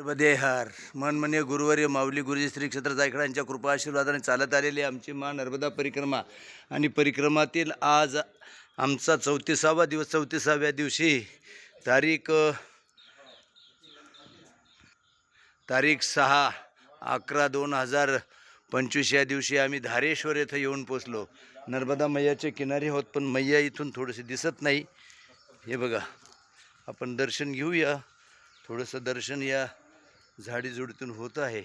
नर्मदेहार मनमने गुरुवर्य माऊली गुरुजी श्री क्षेत्र जायकडांच्या कृपा आशीर्वादाने चालत आलेली आमची मा नर्मदा परिक्रमा. आणि परिक्रमातील आज आमचा चौतीसावा दिवस चौतीसाव्या दिवशी तारीख तारीख सहा अकरा दोन हजार पंचवीस या दिवशी आम्ही धारेश्वर येथे येऊन पोचलो नर्मदा मैयाचे किनारी होत पण मैया इथून थोडीशी दिसत नाही. हे बघा आपण दर्शन घेऊया. थोडंसं दर्शन या झाडीझुडीतून होतं आहे.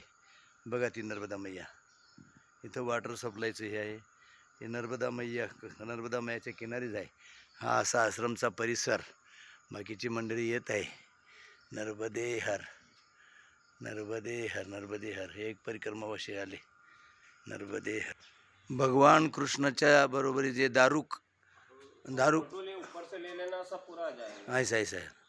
बघा ती नर्मदा मैया. इथं वॉटर सप्लायचं हे आहे. हे नर्मदा मैया नर्मदा मैयाच्या किनारीच आहे. हा असा आश्रमचा परिसर. बाकीची मंडळी येत आहे. नर्मदे हर नर्मदे हर नर्मदे हर हे एक परिक्रमावाशी आले. नर्मदे हर भगवान कृष्णाच्या बरोबरी जे दारुक. दारुक आहे आहे आहे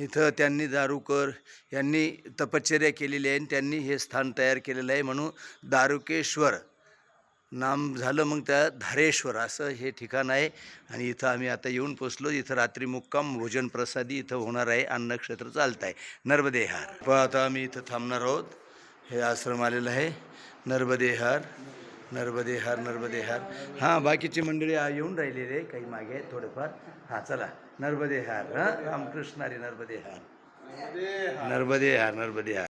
इथं त्यांनी दारुकर यांनी तपश्चर्या केलेली आहे आणि त्यांनी हे स्थान तयार केलेलं आहे म्हणून दारुकेश्वर नाम झालं मग त्या धारेश्वर असं हे ठिकाण आहे. आणि इथं आम्ही आता येऊन पोचलो. इथं रात्री मुक्काम भोजन प्रसादी इथं होणार आहे. अन्नक्षेत्र चालत आहे नर्मदेहार. आता आम्ही इथं थांबणार आहोत. हे आश्रम आलेलं आहे. नर्मदेहार. नर्मदेहार नर्मदेहार हां बाकीची मंडळी येऊन राहिलेले आहे काही मागे थोडेफार. हां चला. नर्मदेहार हां. रामकृष्ण हरी नर्मदेहार नर्मदेहार नर्मदेहार